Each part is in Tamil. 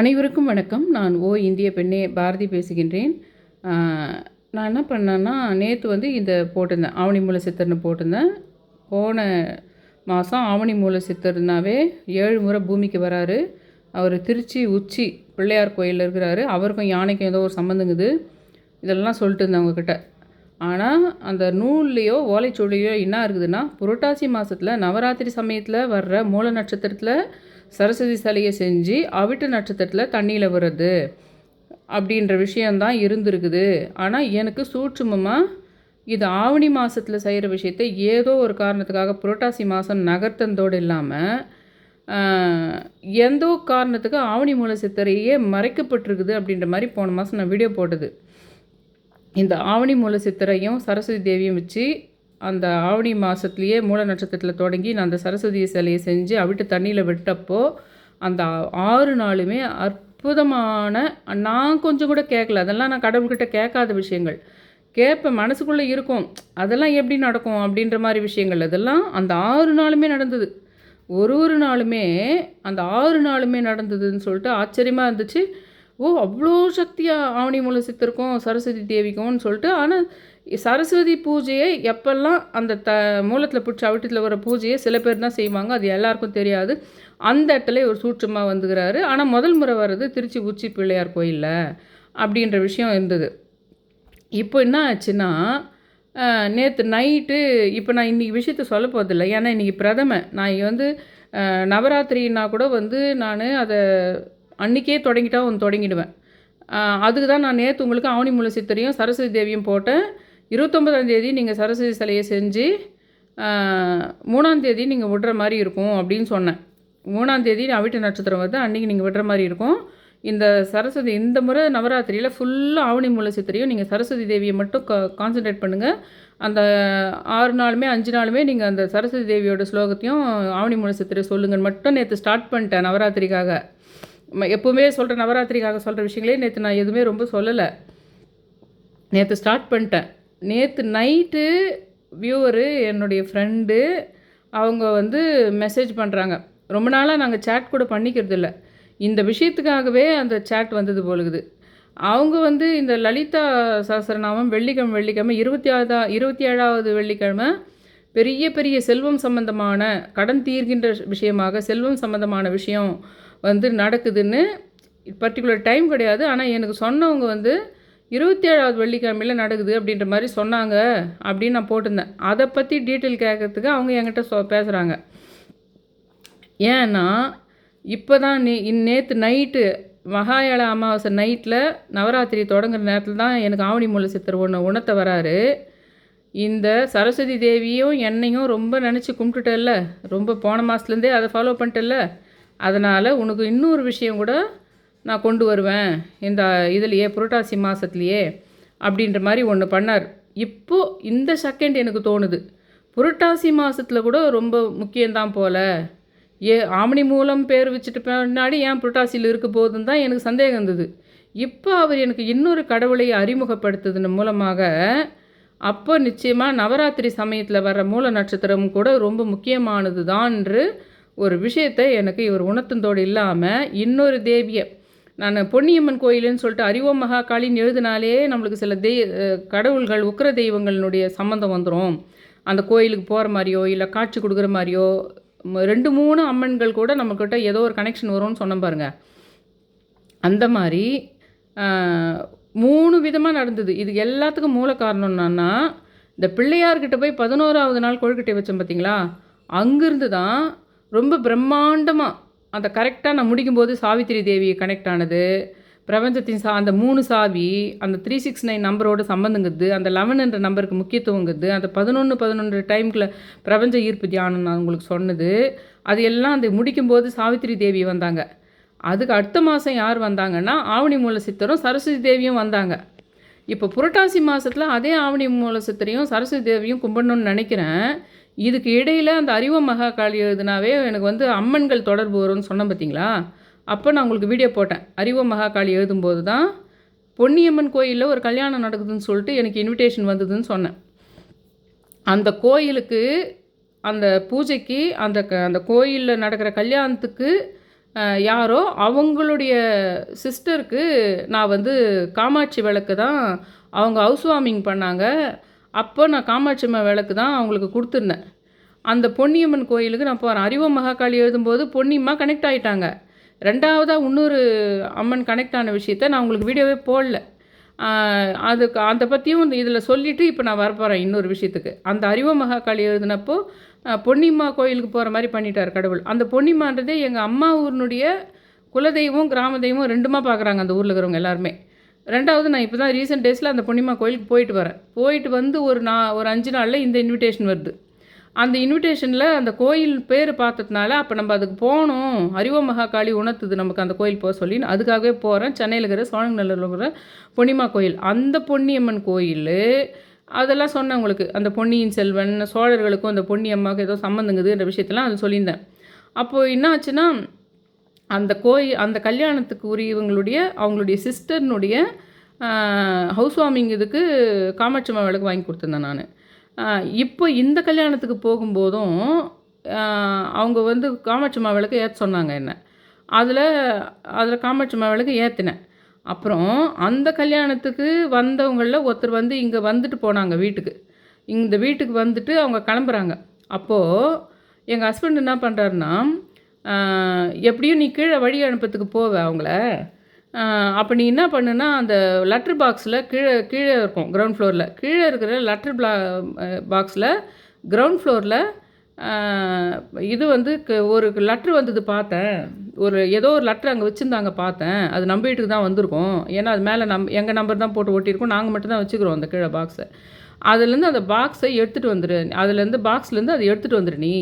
அனைவருக்கும் வணக்கம். நான் ஓ இந்திய பெண்ணே பாரதி பேசுகின்றேன். நான் என்ன பண்ணேன்னா நேற்று வந்து இந்த போட்டிருந்தேன். ஆவணி மூல சித்தர்னு போட்டிருந்தேன். போன மாதம் ஆவணி மூல சித்தர்னாவே ஏழு முறை பூமிக்கு வராரு. அவர் திருச்சி உச்சி பிள்ளையார் கோயிலில் இருக்கிறாரு. அவருக்கும் யானைக்கும் ஏதோ ஒரு சம்மந்தங்குது இதெல்லாம் சொல்லிட்டு இருந்தேன் அவங்கக்கிட்ட ஆனால் அந்த நூல்லையோ ஓலைச்சுவடிலையோ என்ன இருக்குதுன்னா புரட்டாசி மாதத்தில் நவராத்திரி சமயத்தில் வர்ற மூல நட்சத்திரத்தில் சரஸ்வதி சிலையை செஞ்சு அவிட்டு நட்சத்திரத்தில் தண்ணியில் விடுறது அப்படின்ற விஷயந்தான் இருந்திருக்குது. ஆனால் எனக்கு சூட்சுமமாக இது ஆவணி மாதத்தில் செய்கிற விஷயத்தை ஏதோ ஒரு காரணத்துக்காக புரட்டாசி மாதம் நகர்த்தந்தோடு இல்லாமல் எந்த ஒரு காரணத்துக்கு ஆவணி மூல சித்திரையே மறைக்கப்பட்டிருக்குது அப்படின்ற மாதிரி போன மாதம் நான் வீடியோ போட்டது. இந்த ஆவணி மூல சித்திரையும் சரஸ்வதி தேவியும் வச்சு அந்த ஆவணி மாதத்துலேயே மூல நட்சத்திரத்தில் தொடங்கி நான் அந்த சரஸ்வதி சிலையை செஞ்சு அவிட்டு தண்ணியில் விட்டப்போ அந்த ஆறு நாளுமே அற்புதமான நான் கொஞ்சம் கூட கேட்கல அதெல்லாம் நான் கடவுள்கிட்ட கேட்காத விஷயங்கள். கேட்பேன் மனசுக்குள்ளே இருக்கும். அதெல்லாம் எப்படி நடக்கும் அப்படின்ற மாதிரி விஷயங்கள். அதெல்லாம் அந்த ஆறு நாளுமே நடந்தது. ஒரு ஒரு நாளுமே அந்த ஆறு நாளுமே நடந்ததுன்னு சொல்லிட்டு ஆச்சரியமாக இருந்துச்சு. ஓ அவ்வளோ சக்தியாக ஆவணி மூல சித்தருக்கும் சரஸ்வதி தேவிக்கும்னு சொல்லிட்டு. ஆனால் சரஸ்வதி பூஜையை எப்பெல்லாம் அந்த த மூலத்தில் பிடிச்ச அவிட்டத்தில் வர பூஜையை சில பேர் தான் செய்வாங்க. அது எல்லாருக்கும் தெரியாது. அந்த இடத்துல ஒரு சூட்சமாக வந்துக்கிறாரு. ஆனால் முதல் முறை வர்றது திருச்சி உச்சி பிள்ளையார் கோயிலில் அப்படின்ற விஷயம் இருந்தது. இப்போ என்ன ஆச்சுன்னா நேற்று நைட்டு இப்போ நான் இன்றைக்கி விஷயத்த சொல்ல போகிறதில்ல ஏன்னா இன்றைக்கி பிரதம நான் வந்து நவராத்திரின்னா கூட வந்து நான் அதை அன்றைக்கே தொடங்கிட்டா ஒன்று தொடங்கிடுவேன். அதுக்கு தான் நான் நேற்று உங்களுக்கு ஆவணி மூல சித்தரையும் சரஸ்வதி தேவியும் போட்டேன். இருபத்தொம்பதாம் தேதி நீங்கள் சரஸ்வதி சிலையை செஞ்சு மூணாந்தேதி நீங்கள் விடுற மாதிரி இருக்கும் அப்படின்னு சொன்னேன். மூணாந்தேதி நான் அவிட்ட நட்சத்திரம் வருது அன்றைக்கி நீங்கள் விடுற மாதிரி இருக்கும். இந்த சரஸ்வதி இந்த முறை நவராத்திரியில் ஃபுல்லாக ஆவணி மூல சித்திரையும் நீங்கள் சரஸ்வதி தேவியை மட்டும் கா கான்சென்ட்ரேட் பண்ணுங்கள் அந்த ஆறு நாளுமே அஞ்சு நாளுமே நீங்கள் அந்த சரஸ்வதி தேவியோட ஸ்லோகத்தையும் ஆவணி மூல சித்திரை சொல்லுங்கன்னு மட்டும் நேற்று ஸ்டார்ட் பண்ணிட்டேன் நவராத்திரிக்காக. எப்போவுமே சொல்கிற நவராத்திரிக்காக சொல்கிற விஷயங்களே நேற்று நான் எதுவுமே ரொம்ப சொல்லலை. நேற்று ஸ்டார்ட் பண்ணிட்டேன். நேற்று நைட்டு வியூவரு என்னுடைய ஃப்ரெண்டு அவங்க வந்து மெசேஜ் பண்ணுறாங்க ரொம்ப நாளாக நாங்கள் சேட் கூட பண்ணிக்கிறது இல்லை. இந்த விஷயத்துக்காகவே அந்த சேட் வந்தது போலுகுது. அவங்க வந்து இந்த லலிதா சஹஸ்ரநாமம் வெள்ளிக்கிழமை வெள்ளிக்கிழமை இருபத்தி ஆறா இருபத்தி ஏழாவது வெள்ளிக்கிழமை பெரிய பெரிய செல்வம் சம்பந்தமான கடன் தீர்கின்ற விஷயமாக செல்வம் சம்பந்தமான விஷயம் வந்து நடக்குதுன்னு பர்டிகுலர் டைம் கிடையாது. ஆனால் எனக்கு சொன்னவங்க வந்து இருபத்தி ஏழாவது வெள்ளிக்கிழமையில் நடக்குது அப்படின்ற மாதிரி சொன்னாங்க அப்படின்னு நான் போட்டிருந்தேன். அதை பற்றி டீட்டெயில் கேட்கறதுக்கு அவங்க என்கிட்ட சொ பேசுகிறாங்க ஏன்னா இப்போ தான் நே நேற்று நைட்டு மகாயாள அமாவாசை நைட்டில் நவராத்திரி தொடங்குற நேரத்தில் தான் எனக்கு ஆவணி மூல சித்தர் ஒன்று உணர்த்த வராரு. இந்த சரஸ்வதி தேவியும் என்னையும் ரொம்ப நினச்சி கும்பிட்டுட்டல ரொம்ப போன மாதத்துலேருந்தே அதை ஃபாலோ பண்ணிட்டல அதனால் உனக்கு இன்னொரு விஷயம் கூட நான் கொண்டு வருவேன் இந்த இதுலையே புரட்டாசி மாதத்துலையே அப்படின்ற மாதிரி ஒன்று பண்ணார். இப்போது இந்த செகண்ட் எனக்கு தோணுது. புரட்டாசி மாதத்தில் கூட ரொம்ப முக்கியம்தான் போல. ஏ ஆமணி மூலம் பேர் வச்சுட்டு பின்னாடி ஏன் புரட்டாசியில் இருக்க போதும் தான் எனக்கு சந்தேகம் இருந்தது. இப்போ அவர் எனக்கு இன்னொரு கடவுளை அறிமுகப்படுத்துதன் மூலமாக அப்போ நிச்சயமாக நவராத்திரி சமயத்தில் வர்ற மூல நட்சத்திரம் கூட ரொம்ப முக்கியமானது தான் ஒரு விஷயத்தை எனக்கு இவர் உணர்த்தந்தோடு இல்லாமல் இன்னொரு தேவியை நான் பொன்னியம்மன் கோயிலுன்னு சொல்லிட்டு அறிவோம் மகாகாளின்னு எழுதினாலே நம்மளுக்கு சில தெய் கடவுள்கள் உக்கிர தெய்வங்களினுடைய சம்மந்தம் வந்துடும் அந்த கோயிலுக்கு போகிற மாதிரியோ இல்லை காட்சி கொடுக்குற மாதிரியோ ரெண்டு மூணு அம்மன்கள் கூட நம்மக்கிட்ட ஏதோ ஒரு கனெக்ஷன் வரும்னு சொன்னேன் பாருங்க. அந்த மாதிரி மூணு விதமாக நடந்தது. இது எல்லாத்துக்கும் மூல காரணம் என்னன்னா இந்த பிள்ளையார்கிட்ட போய் பதினோராவது நாள் கொழுக்கட்டை வச்சேன் பார்த்தீங்களா அங்கேருந்து தான் ரொம்ப பிரம்மாண்டமாக அந்த கரெக்டாக நான் முடிக்கும்போது சாவித்திரி தேவி கனெக்ட் ஆனது. பிரபஞ்சத்தின் சா அந்த மூணு சாவி அந்த த்ரீ சிக்ஸ் நைன் நம்பரோட சம்மந்தங்குது அந்த லெவன் என்ற நம்பருக்கு முக்கியத்துவங்குது. அந்த பதினொன்று பதினொன்று டைம்குள்ள பிரபஞ்ச ஈர்ப்பு தியானம் நான் உங்களுக்கு சொன்னது. அது எல்லாம் அந்த முடிக்கும்போது சாவித்திரி தேவி வந்தாங்க. அதுக்கு அடுத்த மாதம் யார் வந்தாங்கன்னா ஆவணி மூல சித்தரும் சரஸ்வதி தேவியும் வந்தாங்க. இப்போ புரட்டாசி மாதத்தில் அதே ஆவணி மூல சித்தரையும் சரஸ்வதி தேவியும் கும்பிடணும்னு நினைக்கிறேன். இதுக்கு இடையில் அந்த அறிவ மகாகாளி எழுதுனாவே எனக்கு வந்து அம்மன்கள் தொடர்பு வரும்னு சொன்னேன் பார்த்தீங்களா அப்போ நான் உங்களுக்கு வீடியோ போட்டேன். அறிவ மகாகாளி எழுதும்போது தான் பொன்னியம்மன் கோயிலில் ஒரு கல்யாணம் நடக்குதுன்னு சொல்லிட்டு எனக்கு இன்விடேஷன் வந்ததுன்னு சொன்னேன். அந்த கோயிலுக்கு அந்த பூஜைக்கு அந்த க அந்த கோயிலில் நடக்கிற கல்யாணத்துக்கு யாரோ அவங்களுடைய சிஸ்டருக்கு நான் வந்து காமாட்சி விளக்கு தான் அவங்க ஹவுஸ் வார்மிங் பண்ணாங்க. அப்போ நான் காமாட்சி அம்மா விளக்கு தான் அவங்களுக்கு கொடுத்துருந்தேன். அந்த பொன்னியம்மன் கோயிலுக்கு நான் போகிறேன் அறிவ மகாகாளி எழுதும்போது பொன்னியம்மா கனெக்ட் ஆகிட்டாங்க ரெண்டாவதாக இன்னொரு அம்மன் கனெக்ட் ஆன விஷயத்த நான் உங்களுக்கு வீடியோவே போடல. அதுக்கு அதை பற்றியும் இதில் சொல்லிவிட்டு இப்போ நான் வரப்போகிறேன் இன்னொரு விஷயத்துக்கு. அந்த அறிவ மகாகாளி எழுதினப்போ பொன்னிம்மா கோயிலுக்கு போகிற மாதிரி பண்ணிட்டார் கடவுள். அந்த பொன்னிமான்றதே எங்கள் அம்மா ஊரினுடைய குலதெய்வம் கிராம தெய்வம் ரெண்டுமா பார்க்குறாங்க அந்த ஊரில் இருக்கிறவங்க எல்லாருமே. ரெண்டாவது நான் இப்போ தான் ரீசெண்ட் டேஸில் அந்த பொன்னியம்மா கோயிலுக்கு போயிட்டு வரேன். போயிட்டு வந்து ஒரு நான் ஒரு அஞ்சு நாளில் இந்த இன்விடேஷன் வருது. அந்த இன்விடேஷனில் அந்த கோயில் பேர் பார்த்ததுனால அப்போ நம்ம அதுக்கு போகணும். அறிவ மகாகாளி உணர்த்துது நமக்கு அந்த கோயில் போக சொல்லி அதுக்காகவே போகிறேன் சென்னையில் இருக்கிற சோழங்கநல்லூரில் இருக்கிற பொன்னிமா கோயில். அந்த பொன்னியம்மன் கோயில் அதெல்லாம் சொன்னேன் உங்களுக்கு. அந்த பொன்னியின் செல்வன் சோழர்களுக்கும் அந்த பொன்னியம்மாவுக்கு ஏதோ சம்மந்தங்குதுன்ற விஷயத்தெல்லாம் அது சொல்லியிருந்தேன். அப்போது என்ன ஆச்சுன்னா அந்த கோயில் அந்த கல்யாணத்துக்கு உரியவங்களுடைய அவங்களுடைய சிஸ்டர்னுடைய ஹவுஸ் வார்மிங் இதுக்கு காமாட்சி அம்மா விளக்கு வாங்கி கொடுத்துருந்தேன் நான். இப்போ இந்த கல்யாணத்துக்கு போகும்போதும் அவங்க வந்து காமாட்சி அம்மா விளக்கு ஏற்ற சொன்னாங்க என்ன. அதில் அதில் காமாட்சி அம்மா விளக்கு ஏற்றினேன் அப்புறம் அந்த கல்யாணத்துக்கு வந்தவங்களில் ஒருத்தர் வந்து இங்கே வந்துட்டு போனாங்க வீட்டுக்கு. இந்த வீட்டுக்கு வந்துட்டு அவங்க கிளம்புறாங்க. அப்போது எங்கள் ஹஸ்பண்ட் என்ன பண்ணுறாருன்னா எப்படியும் நீ கீழே வழி அனுப்பத்துக்கு போவ அவங்கள. அப்போ நீ என்ன பண்ணுன்னா அந்த லெட்ரு பாக்ஸில் கீழே கீழே இருக்கும் கிரவுண்ட் ஃப்ளோரில் கீழே இருக்கிற லெட்ரு பிளா பாக்ஸில் கிரவுண்ட் ஃப்ளோரில் இது வந்து க- ஒரு லெட்ரு வந்தது பார்த்தேன். ஒரு ஏதோ ஒரு லெட்ரு அங்கே வச்சுருந்தாங்க பார்த்தேன். அது நம்ம வீட்டுக்கு தான் வந்திருக்கும். ஏன்னா அது மேலே நம் எங்கள் நம்பர் தான் போட்டு ஒட்டியிருக்கோம். நாங்கள் மட்டும் தான் வச்சுக்கிறோம் அந்த கீழே பாக்ஸை அதுலேருந்து அந்த பாக்ஸை எடுத்துகிட்டு வந்துடு அதுலேருந்து பாக்ஸ்லேருந்து அதை எடுத்துகிட்டு வந்துடு நீ.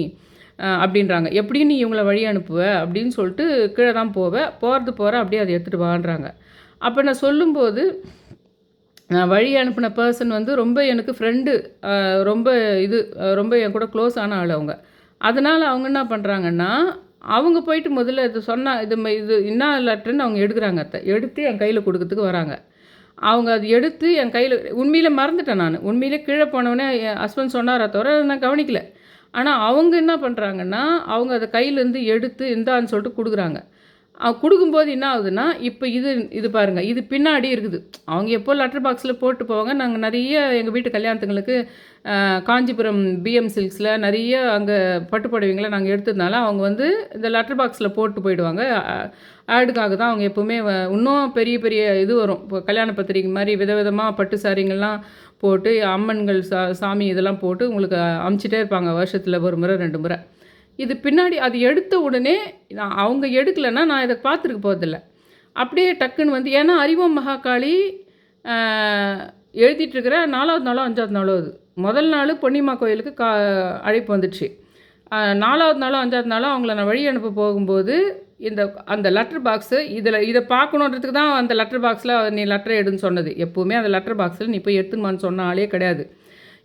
அப்படின்றாங்க. எப்படியும் நீ இவங்கள வழி அனுப்புவ? அப்படின்னு சொல்லிட்டு கீழே தான் போவ. போகிறது போகிற அப்படியே அதை எடுத்துகிட்டு வான்றாங்க. அப்போ நான் சொல்லும்போது நான் வழி அனுப்பின பர்சன் வந்து ரொம்ப எனக்கு ஃப்ரெண்டு ரொம்ப இது ரொம்ப என் கூட க்ளோஸ் ஆன ஆள் அவங்க. அதனால் அவங்க என்ன பண்ணுறாங்கன்னா அவங்க போயிட்டு முதல்ல இது சொன்னால் இது ம- இது என்ன லெட்டர்னு அவங்க எடுக்கிறாங்க அத்தை. எடுத்து என் கையில் கொடுக்கறதுக்கு வராங்க. அவங்க அது எடுத்து என் கையில் உண்மையில் மறந்துட்டேன் நான். உண்மையிலே கீழே போனவொடனே என் ஹஸ்பண்ட் சொன்னாரா தவிர நான் கவனிக்கலை. ஆனால் அவங்க என்ன பண்ணுறாங்கன்னா அவங்க அதை கையிலேருந்து எடுத்து இந்தான்னு சொல்லிட்டு கொடுக்குறாங்க. கொடுக்கும்போது என்ன ஆகுதுன்னா இப்போ இது இது பாருங்கள் இது பின்னாடி இருக்குது. அவங்க எப்போ லெட்டர் பாக்ஸில் போட்டு போவாங்க நாங்கள் நிறைய எங்கள் வீட்டு கல்யாணத்துங்களுக்கு காஞ்சிபுரம் பிஎம் சில்க்ஸில் நிறைய அங்கே பட்டு புடவைங்களை நாங்கள் எடுத்ததுனால அவங்க வந்து இந்த லெட்டர் பாக்ஸில் போட்டு போயிடுவாங்க. ஆடுக்காக தான் அவங்க எப்போவுமே வ- இன்னும் பெரிய பெரிய இது வரும். இப்போ கல்யாண பத்திரிக்கை மாதிரி விதவிதமாக பட்டு சாரிங்கள்லாம் போட்டு அம்மன்கள் சா சாமி இதெல்லாம் போட்டு உங்களுக்கு அமுச்சிட்டே இருப்பாங்க வருஷத்தில் ஒரு முறை ரெண்டு முறை. இது பின்னாடி அது எடுத்த உடனே நான் அவங்க எடுக்கலைன்னா நான் இதை பார்த்துருக்க போகிறதில்ல அப்படியே டக்குன்னு வந்து ஏன்னா அறிவம் மகாகாளி எழுதிட்டுருக்கிற நாலாவது நாளோ அஞ்சாவது நாளோ அது. முதல் நாள் பொன்னிமா கோயிலுக்கு கா அழைப்பு வந்துடுச்சு நாலாவது நாளோ அஞ்சாவது நாளோ அவங்கள நான் வழி அனுப்ப போகும்போது இந்த அந்த லெட்டர் பாக்ஸு இதில் இதை பார்க்கணுன்றதுக்கு தான் அந்த லெட்டர் பாக்ஸில் நீ லெட்டர் எடுன்னு சொன்னது. எப்போவுமே அந்த லெட்டர் பாக்ஸில் நீ போய் எடுத்துமான்னு சொன்ன ஆளே கிடையாது.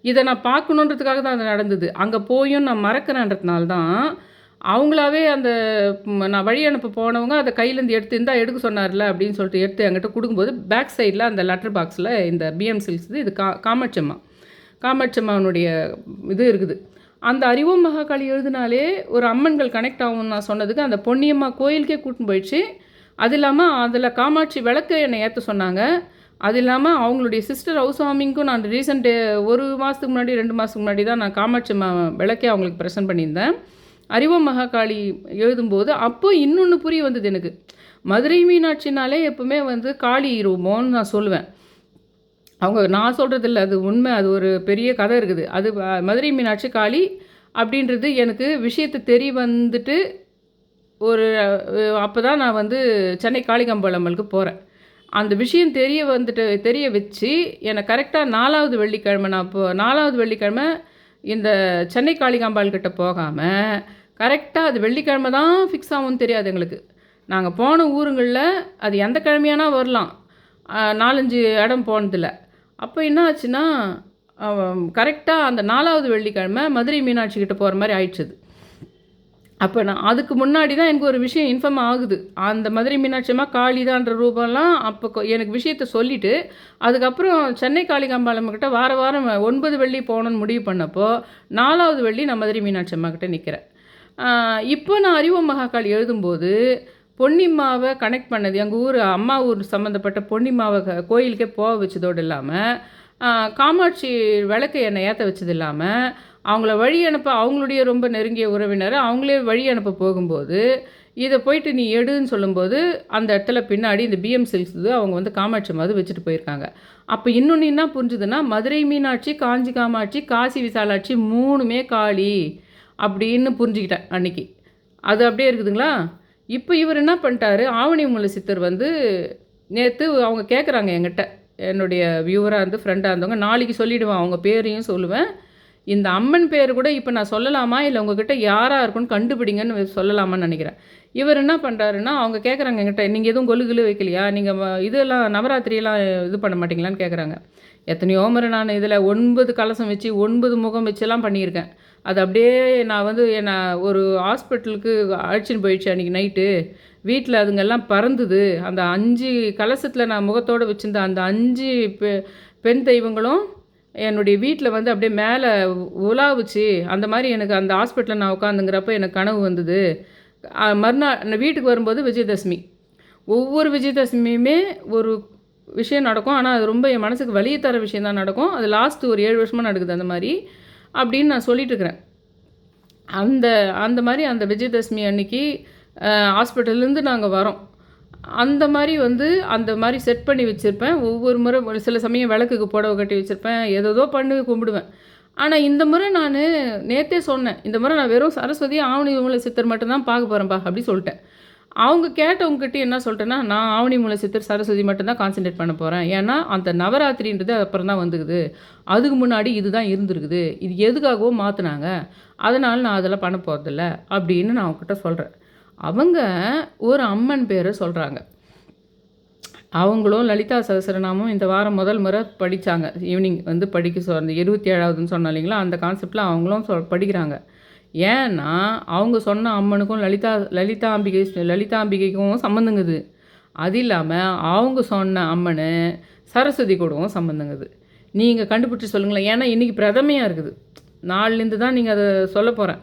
இதை நான் பார்க்கணுன்றதுக்காக தான் அது நடந்தது. அங்கே போயும் நான் மறக்கிறேன்றதுனால தான் அவங்களாவே அந்த நான் வழி அனுப்ப போனவங்க அதை கையிலேருந்து எடுத்து இருந்தால் எடுக்க சொன்னார்ல அப்படின்னு சொல்லிட்டு எடுத்து என்கிட்ட கொடுக்கும்போது பேக் சைடில் அந்த லெட்டர் பாக்ஸில் இந்த பிஎம் சில்க்ஸ் இது கா காமாட்சம்மா காமாட்சம்மாவனுடைய இது இருக்குது. அந்த அறிவோம் மகாகாளி எழுதினாலே ஒரு அம்மன்கள் கனெக்ட் ஆகும்னு நான் சொன்னதுக்கு அந்த பொன்னியம்மா கோயிலுக்கே கூட்டின்னு போயிடுச்சு. அது இல்லாமல் அதில் காமாட்சி விளக்கு என்னை ஏற்ற சொன்னாங்க. அது இல்லாமல் அவங்களுடைய சிஸ்டர் ஹவுஸ் வார்மிங்க்கும் நான் ரீசெண்ட் ஒரு மாதத்துக்கு முன்னாடி ரெண்டு மாதத்துக்கு முன்னாடி தான் நான் காமாட்சி மா விளக்கே அவங்களுக்கு ப்ரெசென்ட் பண்ணியிருந்தேன். அறிவ மகாகாளி எழுதும்போது அப்போ இன்னொன்று புரிய வந்தது எனக்கு. மதுரை மீனாட்சினாலே எப்பவுமே வந்து காளி ரூபம்னு நான் சொல்லுவேன். அவங்க நான் சொல்கிறது இல்லை அது உண்மை அது ஒரு பெரிய கதை இருக்குது. அது மதுரை மீனாட்சி காளி அப்படின்றது எனக்கு விஷயத்தை தெரிய வந்துட்டு ஒரு அப்போ தான் நான் வந்து சென்னை காளிகம்பலம்மலுக்கு போகிறேன் அந்த விஷயம் தெரிய வந்துட்டு தெரிய வச்சு என்னை கரெக்டாக நாலாவது வெள்ளிக்கிழமை நான் இப்போ நாலாவது வெள்ளிக்கிழமை இந்த சென்னை காளிகாம்பாள் கிட்டே போகாமல் கரெக்டாக அது வெள்ளிக்கிழமை தான் ஃபிக்ஸ் ஆகும்னு தெரியாது எங்களுக்கு. நாங்கள் போன ஊருங்களில் அது எந்த கிழமையானா வரலாம். நாலஞ்சு இடம் போனதில்ல அப்போ என்ன ஆச்சுன்னா கரெக்டாக அந்த நாலாவது வெள்ளிக்கிழமை மதுரை மீனாட்சி கிட்டே போகிற மாதிரி ஆயிடுச்சுது அப்போ நான் அதுக்கு முன்னாடி தான் எனக்கு ஒரு விஷயம் இன்ஃபார்ம் ஆகுது. அந்த மதுரை மீனாட்சியம்மா காளிதான்ற ரூபம்லாம் அப்போ எனக்கு விஷயத்த சொல்லிவிட்டு அதுக்கப்புறம் சென்னை காளிகாம்பாளம் கிட்ட வார வாரம் ஒன்பது வெள்ளி போகணும்னு முடிவு பண்ணப்போ நாலாவது வெள்ளி நான் மதுரை மீனாட்சி அம்மா கிட்ட நிற்கிறேன் இப்போ நான் அறிவோம் மகாகாளி எழுதும்போது பொன்னிம்மாவை கனெக்ட் பண்ணது எங்கள் ஊர் அம்மா ஊர் சம்மந்தப்பட்ட பொன்னிம்மாவை க- கோயிலுக்கே போக வச்சதோடு இல்லாமல் காமாட்சி விளக்கு என்னை ஏற்ற வச்சது இல்லாமல் அவங்கள வழி அனுப்ப அவங்களுடைய ரொம்ப நெருங்கிய உறவினர் அவங்களே வழி அனுப்ப போகும்போது இதை போயிட்டு நீ எடுன்னு சொல்லும்போது அந்த இடத்துல பின்னாடி இந்த பிஎம் சில்க்ஸ் அவங்க வந்து காமாட்சி மாதிரி வச்சுட்டு போயிருக்காங்க. அப்போ இன்னொன்று என்ன புரிஞ்சுதுன்னா மதுரை மீனாட்சி காஞ்சி காமாட்சி காசி விசாலாட்சி மூணுமே காளி அப்படின்னு புரிஞ்சுக்கிட்டேன் அன்னைக்கு. அது அப்படியே இருக்குதுங்களா? இப்போ இவர் என்ன பண்ணிட்டாரு ஆவணி மூல சித்தர் வந்து நேற்று அவங்க கேட்குறாங்க என்கிட்ட. என்னுடைய வியூவராக இருந்து ஃப்ரெண்டாக இருந்தவங்க நாளைக்கு சொல்லிவிடுவேன் அவங்க பேரையும் சொல்லுவேன். இந்த அம்மன் பேர் கூட இப்போ நான் சொல்லலாமா? இல்லை உங்ககிட்ட யாராக இருக்குன்னு கண்டுபிடிங்கன்னு சொல்லலாமான்னு நினைக்கிறேன். இவர் என்ன பண்ணுறாருன்னா அவங்க கேட்குறாங்க என்கிட்ட நீங்கள் எதுவும் கொலு கிலு வைக்கலையா? நீங்கள் இதெல்லாம் நவராத்திரியெல்லாம் இது பண்ண மாட்டீங்களான்னு கேட்குறாங்க எத்தனையோ முறை நான் இதில் ஒன்பது கலசம் வச்சு ஒன்பது முகம் வச்செல்லாம் பண்ணியிருக்கேன். அது அப்படியே நான் வந்து என்னை ஒரு ஹாஸ்பிட்டலுக்கு அழைச்சின்னு போயிடுச்சு அன்றைக்கி நைட்டு. வீட்டில் அதுங்கெல்லாம் பறந்துது. அந்த அஞ்சு கலசத்தில் நான் முகத்தோடு வச்சுருந்த அந்த அஞ்சு பெ பெண் தெய்வங்களும் என்னுடைய வீட்டில் வந்து அப்படியே மேலே உலாவுச்சு. அந்த மாதிரி எனக்கு அந்த ஹாஸ்பிட்டலில் நான் உட்காந்துங்கிறப்ப எனக்கு கனவு வந்தது. மறுநாள் நான் வீட்டுக்கு வரும்போது விஜயதசமி. ஒவ்வொரு விஜயதசமியுமே ஒரு விஷயம் நடக்கும். ஆனால் அது ரொம்ப என் மனசுக்கு வலியை தர விஷயம் தான் நடக்கும். அது லாஸ்ட்டு ஒரு ஏழு வருஷமாக நடக்குது அந்த மாதிரி அப்படின்னு நான் சொல்லிட்டுருக்கிறேன். அந்த அந்த மாதிரி அந்த விஜயதசமி அன்னைக்கு ஹாஸ்பிட்டல்லேருந்து நாங்கள் வரோம். அந்த மாதிரி வந்து அந்த மாதிரி செட் பண்ணி வச்சுருப்பேன். ஒவ்வொரு முறை சில சமயம் விளக்குக்கு புடவை கட்டி வச்சுருப்பேன். ஏதேதோ பண்ணி கும்பிடுவேன். ஆனால் இந்த முறை நான் நேற்றே சொன்னேன். இந்த முறை நான் வெறும் சரஸ்வதி ஆவணி மூல சித்தர் மட்டும்தான் பார்க்க போகிறேன்பா அப்படி சொல்லிட்டேன். அவங்க கேட்டவங்ககிட்ட என்ன சொல்லிட்டேன்னா நான் ஆவணி மூல சித்தர் சரஸ்வதி மட்டும்தான் கான்சென்ட்ரேட் பண்ண போகிறேன் ஏன்னா அந்த நவராத்திரின்றது அப்புறம் தான் வந்துக்குது அதுக்கு முன்னாடி இதுதான் இருந்திருக்குது. இது எதுக்காகவோ மாற்றினாங்க அதனால் நான் அதெல்லாம் பண்ண போகிறதில்ல அப்படின்னு நான் அவங்ககிட்ட சொல்கிறேன் அவங்க ஒரு அம்மன் பேரை சொல்கிறாங்க அவங்களும் லலிதா சகசரநாமம் இந்த வாரம் முதல் முறை படித்தாங்க ஈவினிங் வந்து படிக்க சொ அந்த இருபத்தி ஏழாவதுன்னு சொன்ன இல்லைங்களா? அந்த கான்செப்டில் அவங்களும் சொல் படிக்கிறாங்க. ஏன்னா அவங்க சொன்ன அம்மனுக்கும் லலிதா லலிதாம்பிகை லலிதாம்பிகைக்கும் சம்மந்தங்குது அது இல்லாமல் அவங்க சொன்ன அம்மனு சரஸ்வதி கூடவும் சம்மந்தங்குது நீங்கள் கண்டுபிடிச்சி சொல்லுங்களேன். ஏன்னா இன்றைக்கி பிரதமையாக இருக்குது. நாலுலேருந்து தான் நீங்கள் அதை சொல்ல போகிறேன்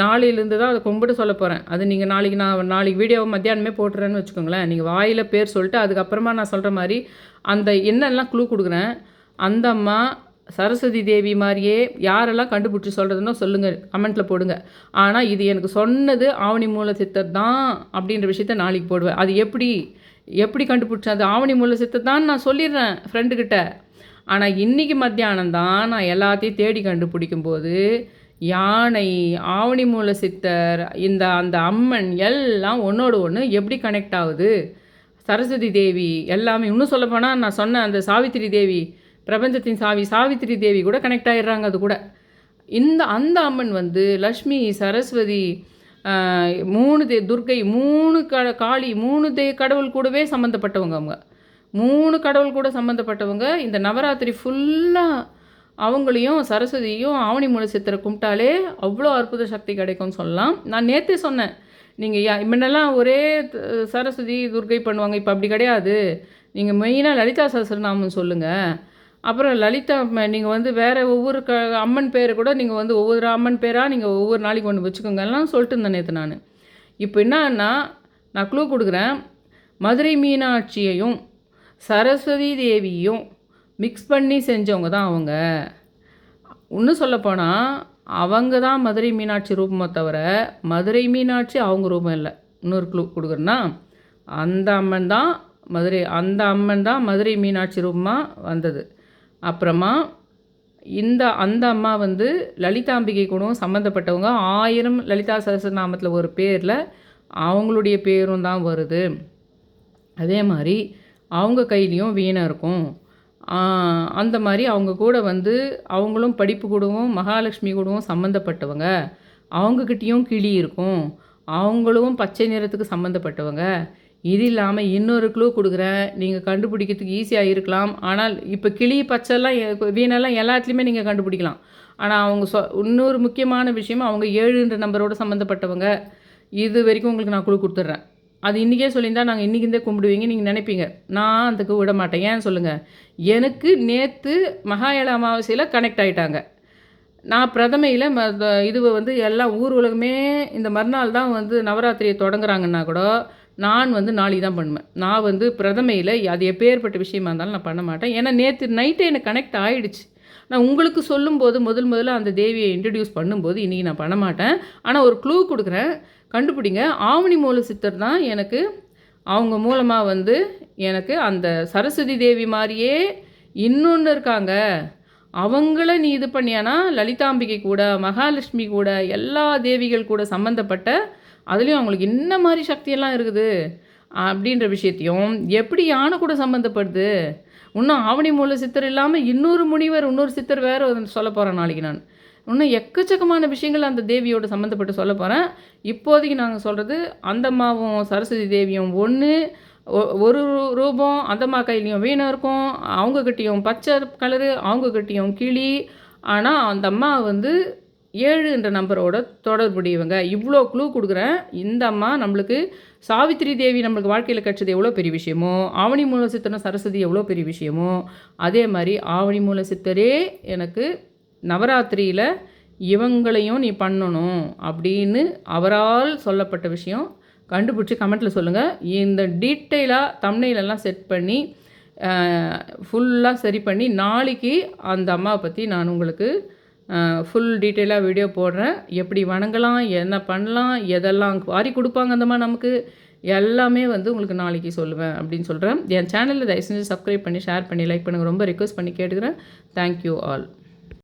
நாளையிலேருந்து தான் அதை கும்பிட்டு சொல்ல போகிறேன் அது நீங்கள் நாளைக்கு நான் நாளைக்கு வீடியோவை மத்தியானமே போட்டுறேன்னு வச்சுக்கோங்களேன். நீங்கள் வாயில் பேர் சொல்லிட்டு அதுக்கப்புறமா நான் சொல்கிற மாதிரி அந்த என்னெல்லாம் க்ளூ கொடுக்குறேன் அந்த அம்மா சரஸ்வதி தேவி மாதிரியே யாரெல்லாம் கண்டுபிடிச்சி சொல்கிறதுனோ சொல்லுங்கள் கமெண்ட்டில் போடுங்க. ஆனால் இது எனக்கு சொன்னது ஆவணி மூல சித்தர் தான் அப்படின்ற விஷயத்த நாளைக்கு போடுவேன். அது எப்படி எப்படி கண்டுபிடிச்சேன்? அது ஆவணி மூல சித்தர் தான் நான் சொல்லிடுறேன் ஃப்ரெண்டுக்கிட்ட ஆனால் இன்றைக்கி மத்தியானம் தான் நான் எல்லாத்தையும் தேடி கண்டுபிடிக்கும் போது யானை ஆவணி மூல சித்தர் இந்த அந்த அம்மன் எல்லாம் ஒன்றோடு ஒன்று எப்படி கனெக்ட் ஆகுது? சரஸ்வதி தேவி எல்லாமே இன்னும் சொல்லப்போனால் நான் சொன்ன அந்த சாவித்திரி தேவி பிரபஞ்சத்தின் சாவி சாவித்திரி தேவி கூட கனெக்ட் ஆகிடுறாங்க அது கூட. இந்த அந்த அம்மன் வந்து லக்ஷ்மி சரஸ்வதி மூணு தே துர்க்கை மூணு க காளி மூணு தே கடவுள் கூடவே சம்மந்தப்பட்டவங்க அவங்க. மூணு கடவுள் கூட சம்மந்தப்பட்டவங்க இந்த நவராத்திரி ஃபுல்லாக அவங்களையும் சரஸ்வதியும் ஆவணி மூல சித்திரை கும்பிட்டாலே அவ்வளோ அற்புத சக்தி கிடைக்கும்னு சொல்லலாம். நான் நேற்றே சொன்னேன். நீங்கள் யா முன்னெல்லாம் ஒரே சரஸ்வதி துர்க்கை பண்ணுவாங்க இப்போ அப்படி கிடையாது. நீங்கள் மெயினாக லலிதா சஹஸ்ரநாமம் சொல்லுங்கள் அப்புறம் லலிதா நீங்கள் வந்து வேறு ஒவ்வொரு க அம்மன் பேரை கூட நீங்கள் வந்து ஒவ்வொரு அம்மன் பேராக நீங்கள் ஒவ்வொரு நாளைக்கு ஒன்று வச்சுக்கோங்கலாம் சொல்லிட்டு இருந்தேன் நேற்று நான். இப்போ என்னன்னா நான் க்ளூ கொடுக்குறேன். மதுரை மீனாட்சியையும் சரஸ்வதி தேவியும் மிக்ஸ் பண்ணி செஞ்சவங்க தான் அவங்க. இன்னும் சொல்லப்போனால் அவங்க தான் மதுரை மீனாட்சி ரூபமாக தவிர மதுரை மீனாட்சி அவங்க ரூபம் இல்லை. இன்னொரு க்ளூ கொடுக்குறேன்னா அந்த அம்மன் தான் மதுரை அந்த அம்மன் தான் மதுரை மீனாட்சி ரூபமாக வந்தது. அப்புறமா இந்த அந்த அம்மா வந்து லலிதாம்பிகை கூடவும் சம்மந்தப்பட்டவங்க ஆயிரம் லலிதா சஹஸ்ரநாமத்தில் ஒரு பேரில் அவங்களுடைய பேரும் தான் வருது. அதே மாதிரி அவங்க கையிலையும் வீணை இருக்கும். அந்த மாதிரி அவங்க கூட வந்து அவங்களும் படிப்பு கூடவும் மகாலட்சுமி கூடவும் சம்மந்தப்பட்டவங்க அவங்கக்கிட்டேயும் கிளி இருக்கும். அவங்களும் பச்சை நிறத்துக்கு சம்மந்தப்பட்டவங்க இது இல்லாமல் இன்னொரு க்ளூ கொடுக்குறேன். நீங்கள் கண்டுபிடிக்கிறதுக்கு ஈஸியாக இருக்கலாம். ஆனால் இப்போ கிளி பச்சைலாம் வீணெல்லாம் எல்லாத்துலேயுமே நீங்கள் கண்டுபிடிக்கலாம். ஆனால் அவங்க சொ இன்னொரு முக்கியமான விஷயம் அவங்க ஏழுன்ற நம்பரோட சம்மந்தப்பட்டவங்க இது வரைக்கும் உங்களுக்கு நான் குழு கொடுத்துட்றேன். அது இன்றைக்கே சொல்லியிருந்தால் நாங்கள் இன்றைக்கி இருந்தே கும்பிடுவீங்க நீங்கள் நினைப்பீங்க. நான் அதுக்கு விட மாட்டேன். ஏன் சொல்லுங்கள் எனக்கு நேற்று மகாயல அமாவாசையில் கனெக்ட் ஆகிட்டாங்க நான் பிரதமையில் ம இது வந்து எல்லாம் ஊர் உலகமே இந்த மறுநாள் தான் வந்து நவராத்திரியை தொடங்குறாங்கன்னா கூட நான் வந்து நாளைக்கு தான் பண்ணுவேன். நான் வந்து பிரதமையில் அது எப்பேற்பட்ட விஷயமா இருந்தாலும் நான் பண்ண மாட்டேன். ஏன்னா நேற்று நைட்டே எனக்கு கனெக்ட் ஆகிடுச்சு நான் உங்களுக்கு சொல்லும்போது முதல் முதல்ல அந்த தேவியை இன்ட்ரடியூஸ் பண்ணும்போது இன்றைக்கி நான் பண்ண மாட்டேன். ஆனால் ஒரு க்ளூ கொடுக்குறேன். கண்டுபிடிங்க. ஆவணி மூல சித்தர் தான் எனக்கு அவங்க மூலமாக வந்து எனக்கு அந்த சரஸ்வதி தேவி மாதிரியே இன்னொன்று இருக்காங்க. அவங்கள நீ இது பண்ணியானா லலிதாம்பிகை கூட மகாலட்சுமி கூட எல்லா தேவிகள் கூட சம்மந்தப்பட்ட அதுலேயும் அவங்களுக்கு என்ன மாதிரி சக்தியெல்லாம் இருக்குது அப்படின்ற விஷயத்தையும் எப்படி யானை கூட சம்மந்தப்படுது இன்னும் ஆவணி மூல சித்தர் இல்லாமல் இன்னொரு முனிவர் இன்னொரு சித்தர் வேறு சொல்ல போகிறேன் நாளைக்கு நான். இன்னும் எக்கச்சக்கமான விஷயங்கள் அந்த தேவியோட சம்மந்தப்பட்டு சொல்ல போகிறேன் இப்போதைக்கு நாங்கள் சொல்கிறது அந்தம்மாவும் சரஸ்வதி தேவியும் ஒன்று ஒரு ரூபம் அந்தம்மா கையிலையும் வீணாக இருக்கும். அவங்கக்கிட்டேயும் பச்சை கலரு அவங்கக்கிட்டேயும் கிளி. ஆனால் அந்த அம்மா வந்து ஏழு என்ற நம்பரோட தொடர்புடையவங்க. இவ்வளோ க்ளூ கொடுக்குறேன். இந்த அம்மா நம்மளுக்கு சாவித்திரி தேவி நம்மளுக்கு வாழ்க்கையில் கிடச்சது எவ்வளோ பெரிய விஷயமோ ஆவணி மூல சித்தனை சரஸ்வதி எவ்வளோ பெரிய விஷயமோ அதே மாதிரி ஆவணி மூல சித்தரே எனக்கு நவராத்திரியில் இவங்களையும் நீ பண்ணணும் அப்படின்னு அவரால் சொல்லப்பட்ட விஷயம். கண்டுபிடிச்சி கமெண்ட்டில் சொல்லுங்கள் இந்த டீட்டெயிலாக தம்னையிலெல்லாம் செட் பண்ணி ஃபுல்லாக சரி பண்ணி நாளைக்கு அந்த அம்மாவை பற்றி நான் உங்களுக்கு ஃபுல் டீட்டெயிலாக வீடியோ போடுறேன். எப்படி வணங்கலாம் என்ன பண்ணலாம் எதெல்லாம் வாரி கொடுப்பாங்க அந்த மாதிரி நமக்கு எல்லாமே வந்து உங்களுக்கு நாளைக்கு சொல்லுவேன் அப்படின்னு சொல்கிறேன் என் சேனலில் தயவு செஞ்சு சப்ஸ்கிரைப் பண்ணி ஷேர் பண்ணி லைக் பண்ணுங்கள் ரொம்ப ரிக்வஸ்ட் பண்ணி கேட்டுக்கிறேன். Thank you all